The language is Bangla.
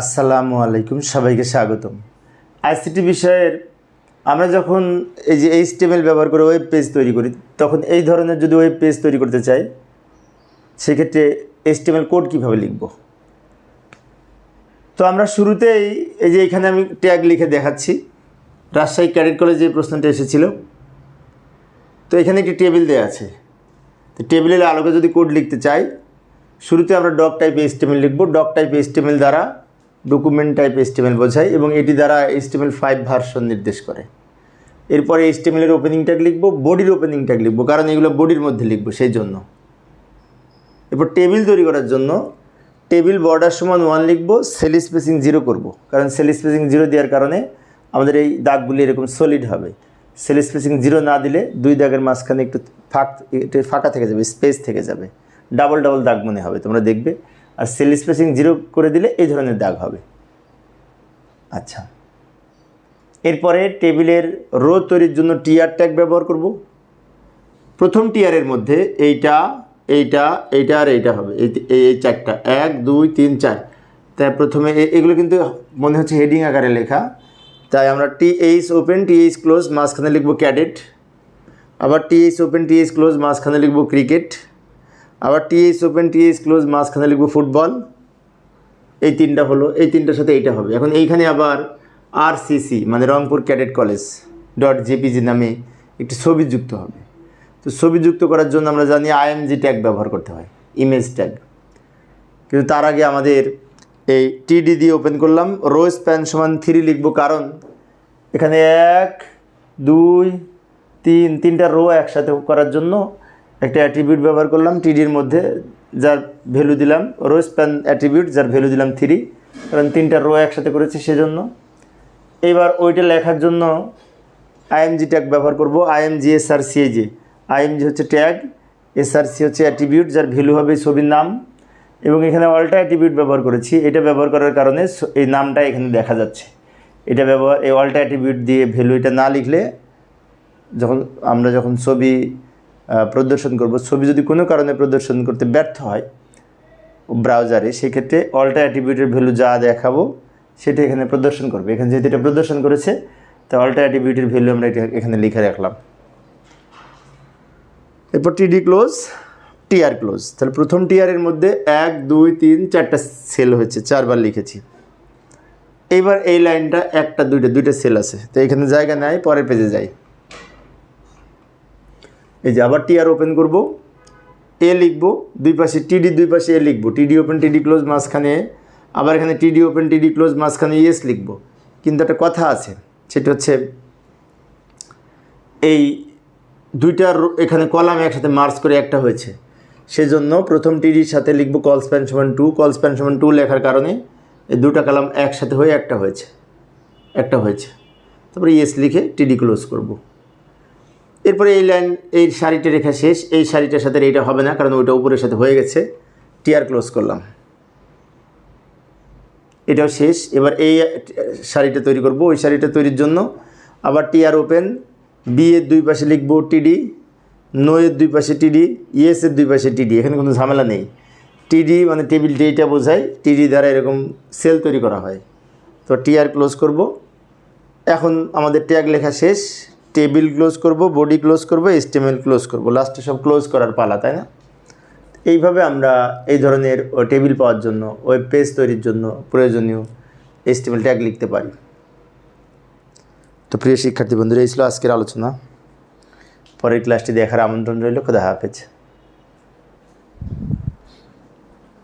আসসালামু আলাইকুম, সবাইকে স্বাগতম। আইসিটি বিষয়ের আমরা যখন এই যে এইচটিএমএল ব্যবহার করে ওয়েব পেজ তৈরি করি, তখন এই ধরনের যদি ওয়েব পেজ তৈরি করতে চাই, সেক্ষেত্রে এইচটিএমএল কোড কীভাবে লিখব? তো আমরা শুরুতেই এই যে এখানে আমি ট্যাগ লিখে দেখাচ্ছি। রাজশাহী ক্যাডেট কলেজে এই প্রশ্নটা এসেছিল। তো এখানে একটি টেবিল দেওয়া আছে। তো টেবিলের আলোকে যদি কোড লিখতে চাই, শুরুতে আমরা ডক টাইপ এস্টিমেল লিখব। ডক টাইপ এস্টিমেল দ্বারা ডকুমেন্ট টাইপ এস্টিমেল বোঝায় এবং এটি দ্বারা এস্টিমেল ফাইভ ভার্সন নির্দেশ করে। এরপরে এস্টিমেলের ওপেনিং ট্যাগ লিখব বডির ওপেনিং ট্যাগ লিখব, কারণ এগুলো বডির মধ্যে লিখব সেই জন্য এরপর টেবিল তৈরি করার জন্য টেবিল বর্ডার সমান ওয়ান লিখব সেল স্পেসিং জিরো করব। কারণ সেল স্পেসিং জিরো দেওয়ার কারণে আমাদের এই দাগগুলি এরকম সলিড হবে। সেল স্পেসিং জিরো না দিলে দুই দাগের মাঝখানে একটু ফাঁক ফাঁকা থেকে যাবে স্পেস থেকে যাবে। ডাবল ডাবল দাগ মনে হবে, তোমরা দেখবে। আর সেল স্পেসিং জিরো করে দিলে এই ধরনের দাগ হবে। আচ্ছা। এরপরে টেবিলের রো তৈরির জন্য টিয়ার ট্যাগ ব্যবহার করব। প্রথম টিয়ারের মধ্যে এইটা এইটা এইটা আর এইটা হবে। এই, এই- চারটা এক, দুই, তিন, চার। তাই প্রথমে এগুলো কিন্তু মনে হচ্ছে হেডিং আকারে লেখা। তাই আমরা T H open T H close মাঝখানে লিখব ক্যাডেট আবার T H open T H close মাঝখানে লিখব ক্রিকেট আবার T H open T H close, মাঝখানে লিখব ফুটবল। এই তিনটা হলো, এই তিনটার সাথে এইটা হবে। এখন এইখানে আবার আর সিসি মানে Rangpur cadet college dot JPG নামে একটি ছবি যুক্ত হবে। তো ছবি যুক্ত করার জন্য আমরা জানি আইএমজি ট্যাগ ব্যবহার করতে হয় ইমেজ ট্যাগ কিন্তু তার আগে আমাদের এই টিডি দিয়ে ওপেন করলাম। রো স্প্যান সমান থ্রি লিখব, কারণ এখানে এক, দুই, তিন, তিনটা রো একসাথে করার জন্য একটা অ্যাট্রিবিউট ব্যবহার করলাম টিডির মধ্যে যার ভ্যালু দিলাম রো স্প্যান অ্যাট্রিবিউট যার ভ্যালু দিলাম থ্রি কারণ তিনটা রো একসাথে করেছি সেজন্য। এবার ওইটা লেখার জন্য আইএমজি ট্যাগ ব্যবহার করব আইএমজি এস আর সিএজি আইএমজি হচ্ছে ট্যাগ এস আর সি হচ্ছে অ্যাট্রিবিউট যার ভ্যালু হবে ছবির নাম। এবং এখানে অল্টা অ্যাট্রিবিউট ব্যবহার করেছি, এটা ব্যবহার করার কারণে এই নামটা এখানে দেখা যাচ্ছে। এটা ব্যবহার এই অল্টা অ্যাট্রিবিউট দিয়ে ভ্যালু এটা না লিখলে যখন আমরা যখন ছবি প্রদর্শন করব। ছবি যদি কোনো কারণে প্রদর্শন করতে ব্যর্থ হয় ব্রাউজারে সেক্ষেত্রে অল্টা অ্যাট্রিবিউটের ভ্যালু যা দেখাবো, সেটা এখানে প্রদর্শন করবে। এখানে যেহেতু এটা প্রদর্শন করেছে, তা অল্টা অ্যাট্রিবিউটের ভ্যালু আমরা এখানে লিখে রাখলাম। এরপর টিডি ক্লোজ টিআর ক্লোজ তাহলে প্রথম টিআরের মধ্যে এক, দুই, তিন, চারটা সেল হয়েছে, চারবার লিখেছি। এইবার এই লাইনটা একটা, দুইটা দুইটা সেল আছে। তো এখানে জায়গা নাই, পরের পেজে যাই। এই যে আবার টিআর ওপেন করব এ লিখব, দুই পাশে টিডি দুই পাশে এ লিখব। টিডি ওপেন টিডি ক্লোজ মাঝখানে, আবার এখানে টিডি ওপেন টিডি ক্লোজ মাঝখানে ইয়েস লিখব। কিন্তু একটা কথা আছে, সেটা হচ্ছে এই দুইটা রো- এখানে কলাম একসাথে মার্চ করে একটা হয়েছে। সেজন্য প্রথম টিডির সাথে লিখব কল স্প্যান সমান টু কল স্প্যান সমান টু লেখার কারণে এই দুটা কলাম একসাথে হয়ে একটা হয়েছে একটা হয়েছে। তারপরে ইয়েস লিখে টিডি ক্লোজ করব। এরপরে এই লাইন, এই শাড়িটা রেখা শেষ। এই শাড়িটার সাথে এইটা হবে না, কারণ ওইটা উপরের সাথে হয়ে গেছে। টিয়ার ক্লোজ করলাম। এটাও শেষ। এবার এই শাড়িটা তৈরি করব। ওই শাড়িটা তৈরির জন্য আবার টিআর ওপেন। বি এর দুই পাশে লিখব টিডি। নো এর দুই পাশে টিডি। ইএস এর দুই পাশে টিডি। এখানে কোনো ঝামেলা নেই। টিডি মানে টেবিল ডেটা বোঝায়। টিডি দ্বারা এরকম সেল তৈরি করা হয়। তো টিআর ক্লোজ করব। এখন আমাদের ট্যাগ লেখা শেষ। টেবিল ক্লোজ করব, বডি ক্লোজ করব এস্টিমেল ক্লোজ করব। লাস্টে সব ক্লোজ করার পালা, তাই না? এইভাবে আমরা এই ধরনের টেবিল পাওয়ার জন্য, ওয়েব পেজ তৈরির জন্য প্রয়োজনীয় এস্টিমেল ট্যাগ লিখতে পারি। তো প্রিয় শিক্ষার্থী বন্ধুরা, এই ছিল আজকের আলোচনা। পরের ক্লাসটি দেখার আমন্ত্রণ রইল। খোদা হাফেজ।